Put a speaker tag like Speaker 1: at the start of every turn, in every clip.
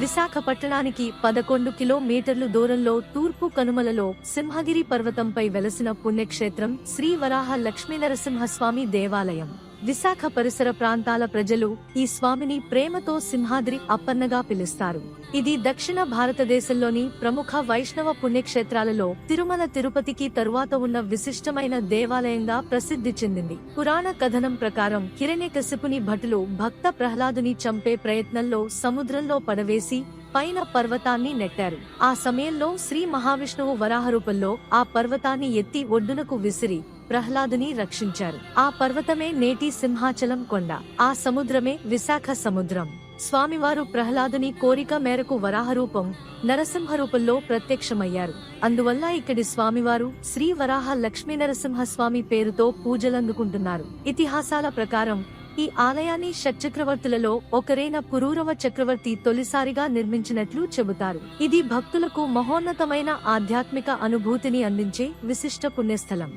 Speaker 1: విశాఖపట్టణానికి పదకొండు కిలోమీటర్లు దూరంలో తూర్పు కనుమలలో సింహగిరి పర్వతంపై వెలసిన పుణ్యక్షేత్రం శ్రీ వరాహ లక్ష్మీనరసింహస్వామి దేవాలయం. విశాఖ పరిసర ప్రాంతాల ప్రజలు ఈ స్వామిని ప్రేమతో సింహాద్రి అప్పన్నగా పిలుస్తారు. ఇది దక్షిణ భారతదేశంలోని ప్రముఖ వైష్ణవ పుణ్యక్షేత్రాలలో తిరుమల తిరుపతికి తరువాత ఉన్న విశిష్టమైన దేవాలయంగా ప్రసిద్ధి చెందింది. పురాణ కథనం ప్రకారం హిరణ్యకశిపుని భటులు భక్త ప్రహ్లాదుని చంపే ప్రయత్నంలో సముద్రంలో పడవేసి పైన పర్వతాన్ని నెట్టారు. ఆ సమయంలో శ్రీ మహావిష్ణువు వరాహ రూపంలో ఆ పర్వతాన్ని ఎత్తి ఒడ్డునకు విసిరి ప్రహ్లాదుని రక్షించారు. ఆ పర్వతమే నేటి సింహాచలం కొండ. ఆ సముద్రమే విశాఖ సముద్రం. స్వామివారు ప్రహ్లాదుని కోరిక మేరకు వరాహ రూపం నరసింహ రూపంలో ప్రత్యక్షమయ్యారు. అందువల్ల ఇక్కడి స్వామివారు శ్రీ వరాహ లక్ష్మీ నరసింహ స్వామి పేరుతో పూజలందుకుంటున్నారు. ఇతిహాసాల ప్రకారం ఈ ఆలయాన్ని షట్చక్రవర్తులలో ఒకరైన పురూరవ చక్రవర్తి తొలిసారిగా నిర్మించినట్లు చెబుతారు. ఇది భక్తులకు మహోన్నతమైన ఆధ్యాత్మిక అనుభూతిని అందించే విశిష్ట పుణ్యస్థలం.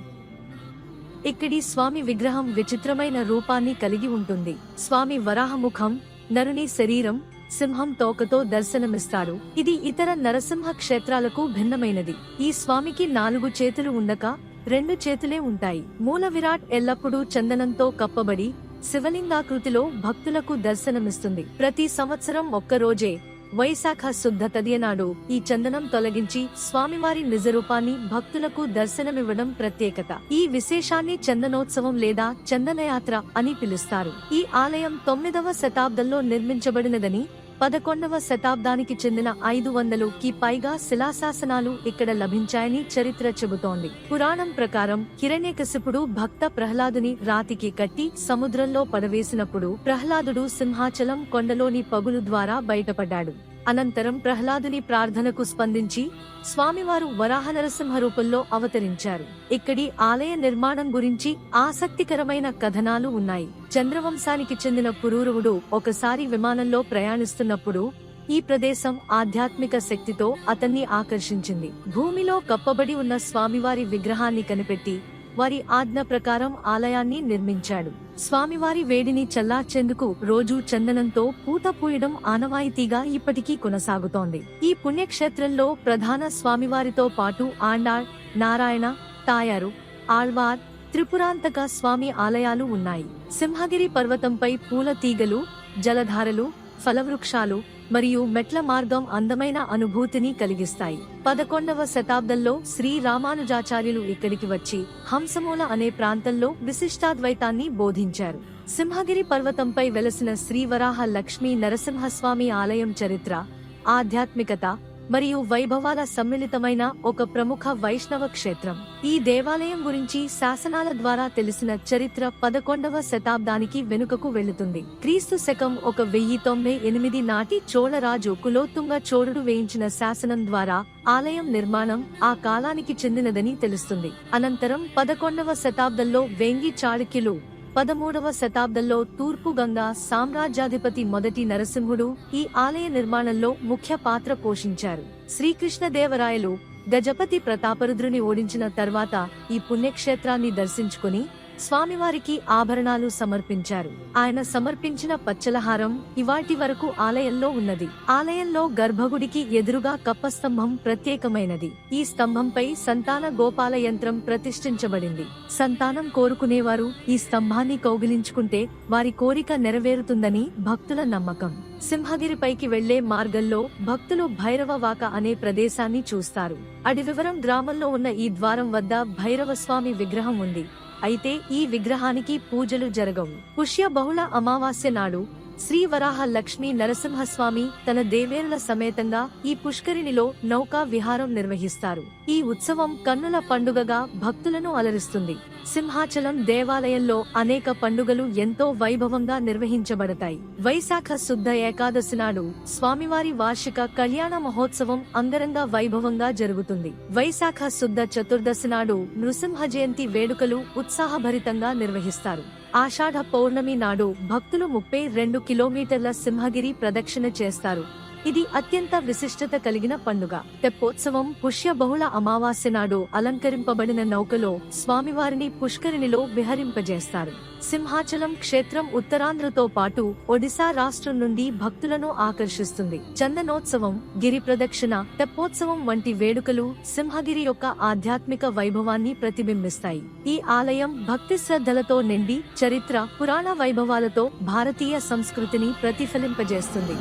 Speaker 1: ఇక్కడి స్వామి విగ్రహం విచిత్రమైన రూపాన్ని కలిగి ఉంటుంది. స్వామి వరాహముఖం నరుని శరీరం సింహం తోకతో దర్శనమిస్తాడు ఇది ఇతర నరసింహ క్షేత్రాలకు భిన్నమైనది. ఈ స్వామికి నాలుగు చేతులు ఉండక రెండు చేతులే ఉంటాయి. మూల విరాట్ ఎల్లప్పుడూ చందనంతో కప్పబడి శివలింగాకృతిలో భక్తులకు దర్శనమిస్తుంది. ప్రతి సంవత్సరం ఒక్కరోజే వైశాఖ శుద్ధ తదియనాడు ఈ చందనం తొలగించి స్వామివారి నిజరూపాన్ని భక్తులకు దర్శనమివ్వడం ప్రత్యేకత. ఈ విశేషాన్ని చందనోత్సవం లేదా చందనయాత్ర అని పిలుస్తారు. ఈ ఆలయం తొమ్మిదవ శతాబ్దంలో నిర్మించబడినదని పదకొండవ శతాబ్దానికి చెందిన ఐదు వందలు కి పైగా శిలాశాసనాలు ఇక్కడ లభించాయని చరిత్ర చెబుతోంది. పురాణం ప్రకారం హిరణ్యకశిపుడు భక్త ప్రహ్లాదుని రాతికి కట్టి సముద్రంలో పడవేసినప్పుడు ప్రహ్లాదుడు సింహాచలం కొండలోని పగులు ద్వారా బయటపడ్డాడు. అనంతరం ప్రహ్లాదుని ప్రార్థనకు స్పందించి స్వామివారు వరాహ నరసింహ రూపంలో అవతరించారు. ఇక్కడి ఆలయ నిర్మాణం గురించి ఆసక్తికరమైన కథనాలు ఉన్నాయి. చంద్రవంశానికి చెందిన పురూరవుడు ఒకసారి విమానంలో ప్రయాణిస్తున్నప్పుడు ఈ ప్రదేశం ఆధ్యాత్మిక శక్తితో అతన్ని ఆకర్షించింది. భూమిలో కప్పబడి ఉన్న స్వామివారి విగ్రహాన్ని కనిపెట్టి వారి ఆజ్ఞ ప్రకారం ఆలయాన్ని నిర్మించాడు. స్వామివారి వేడిని చల్లార్చేందుకు రోజు చందనంతో పూత పూయడం ఆనవాయితీగా ఇప్పటికీ కొనసాగుతోంది. ఈ పుణ్యక్షేత్రంలో ప్రధాన స్వామివారితో పాటు ఆండాళ్ నారాయణ తాయారు ఆళ్వార్ త్రిపురాంతక స్వామి ఆలయాలు ఉన్నాయి. సింహగిరి పర్వతంపై పూల తీగలు జలధారలు ఫలవృక్షాలు మరియు మెట్ల మార్గం అందమైన అనుభూతిని కలిగిస్తాయి. పదకొండవ శతాబ్దంలో శ్రీ రామానుజాచార్యులు ఇక్కడికి వచ్చి హంసమూల అనే ప్రాంతంలో విశిష్టాద్వైతాన్ని బోధించారు. సింహగిరి పర్వతంపై వెలసిన శ్రీవరాహ లక్ష్మీ నరసింహస్వామి ఆలయం చరిత్ర ఆధ్యాత్మికత మరియు వైభవాల సమ్మిళితమైన ఒక ప్రముఖ వైష్ణవ క్షేత్రం. ఈ దేవాలయం గురించి శాసనాల ద్వారా తెలిసిన చరిత్ర పదకొండవ శతాబ్దానికి వెనుకకు వెళుతుంది. క్రీస్తు శకం ఒక వెయ్యి తొంభై ఎనిమిది నాటి చోళరాజు కులోత్తుంగ చోళుడు వేయించిన శాసనం ద్వారా ఆలయం నిర్మాణం ఆ కాలానికి చెందినదని తెలుస్తుంది. అనంతరం పదకొండవ శతాబ్దంలో వేంగి చాళుక్యులు పదమూడవ శతాబ్దంలో తూర్పు గంగా సామ్రాజ్యాధిపతి మొదటి నరసింహుడు ఈ ఆలయ నిర్మాణంలో ముఖ్య పాత్ర పోషించారు. శ్రీకృష్ణదేవరాయలు గజపతి ప్రతాపరుద్రుని ఓడించిన తర్వాత ఈ పుణ్యక్షేత్రాన్ని దర్శించుకుని స్వామివారికి ఆభరణాలు సమర్పించారు. ఆయన సమర్పించిన పచ్చలహారం ఇవాటి వరకు ఆలయంలో ఉన్నది. ఆలయంలో గర్భగుడికి ఎదురుగా కప్పస్తంభం ప్రత్యేకమైనది. ఈ స్తంభంపై సంతాన గోపాల యంత్రం ప్రతిష్ఠించబడింది. సంతానం కోరుకునేవారు ఈ స్తంభాన్ని కౌగిలించుకుంటే వారి కోరిక నెరవేరుతుందని భక్తుల నమ్మకం. సింహగిరిపైకి వెళ్ళే మార్గంలో భక్తులు భైరవవాక అనే ప్రదేశాన్ని చూస్తారు. అడివివరం గ్రామంలో ఉన్న ఈ ద్వారం వద్ద భైరవ స్వామి విగ్రహం ఉంది. అయితే ఈ విగ్రహానికి పూజలు జరగవు. పుష్య బహుళ అమావాస్య నాడు శ్రీ వరాహ లక్ష్మీ నరసింహస్వామి తన దేవేరుల సమేతంగా ఈ పుష్కరిణిలో నౌకా విహారం నిర్వహిస్తారు. ఈ ఉత్సవం కన్నుల పండుగగా భక్తులను అలరిస్తుంది. సింహాచలం దేవాలయంలో అనేక పండుగలు ఎంతో వైభవంగా నిర్వహించబడతాయి. వైశాఖ శుద్ధ ఏకాదశి నాడు స్వామివారి వార్షిక కళ్యాణ మహోత్సవం అంగరంగ వైభవంగా జరుగుతుంది. వైశాఖ శుద్ధ చతుర్దశి నాడు నృసింహ జయంతి వేడుకలు ఉత్సాహభరితంగా నిర్వహిస్తారు. ఆషాఢ పౌర్ణమి నాడు భక్తులు ముప్పై రెండు కిలోమీటర్ల సింహగిరి ప్రదక్షిణ చేస్తారు. ఇది అత్యంత విశిష్టత కలిగిన పండుగ. తెప్పోత్సవం పుష్య బహుళ అమావాస్య నాడు అలంకరింపబడిన నౌకలో స్వామివారిని పుష్కరిణిలో విహరింపజేస్తారు. సింహాచలం క్షేత్రం ఉత్తరాంధ్రతో పాటు ఒడిశా రాష్ట్రం నుండి భక్తులను ఆకర్షిస్తుంది. చందనోత్సవం గిరి ప్రదక్షిణ తెప్పోత్సవం వంటి వేడుకలు సింహగిరి యొక్క ఆధ్యాత్మిక వైభవాన్ని ప్రతిబింబిస్తాయి. ఈ ఆలయం భక్తి శ్రద్ధలతో నిండి చరిత్ర పురాణ వైభవాలతో భారతీయ సంస్కృతిని ప్రతిఫలింపజేస్తుంది.